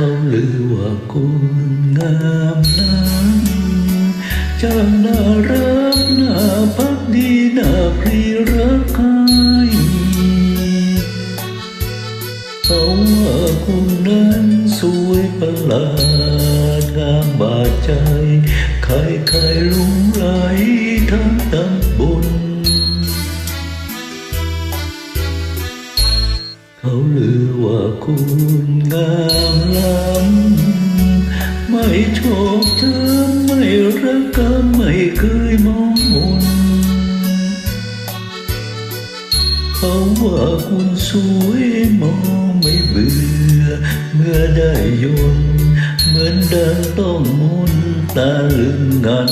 เขาลือว่าคุณงามนั้นจะน่ารักน่าพักดีน่าพรีรักใครเขาว่าคุณนั้นสวยประหลาดงามบาดใจ ใครใครๆลุงไหลทั้งตำบล เขาลือว่าคุณงามล้ำไม่ชอบเธอไม่รักกันไม่เคยมองมนเขาว่าคุณสวยมองไม่เบื่อ เมื่อได้ยนเหมือนเดังต้องมนตาลึงงัน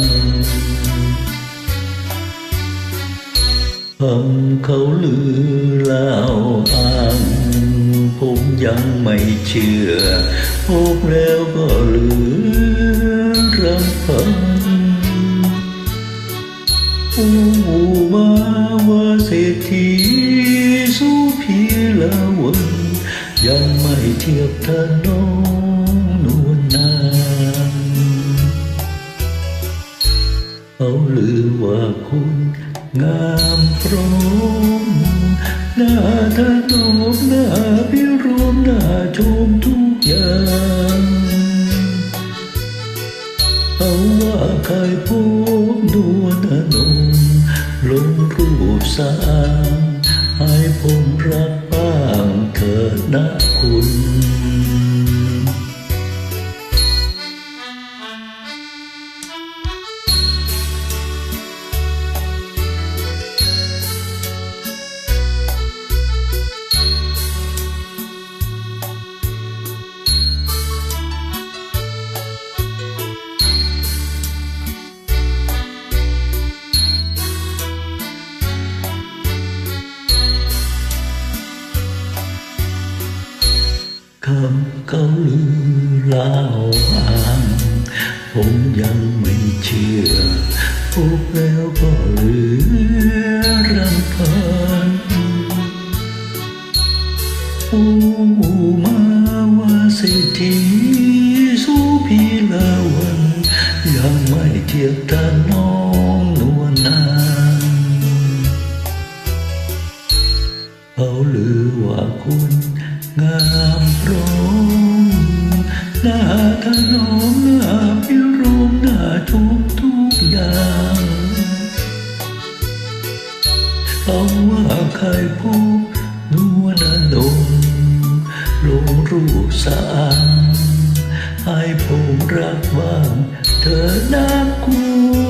คำเขาลือเล่า ยังไม่เชื่อพบแล้วก็เหลือรำพันผู้มาว่าเศรษฐีสู้พีละวันยังไม่เทียบท่านน้องนวลนางเขาลือว่าคุณงามพร้อม หน้าทะนอมหน้าพิรมหน้าชมทุกอย่างเอาว่าใครพบดวงอนงลงรูปสร้างให้ผมรักบ้างเถิดนะคุณ คำเขาลือเล่าอ้างผมยังไม่เชื่อพบแล้วก็เหลือรำพันผู้มาวาเศรษฐีสู้พีละวัน ยังไม่เทียบท่านน้องนวลนางเขาลือว่าคุณ งามพร้อมหน้าถนอมหน้าพิรมหน้าทุกทุกอย่างเขาว่าใครพบนวลนงลงรูปสางให้ผมรักบ้างเธอน้ำคุ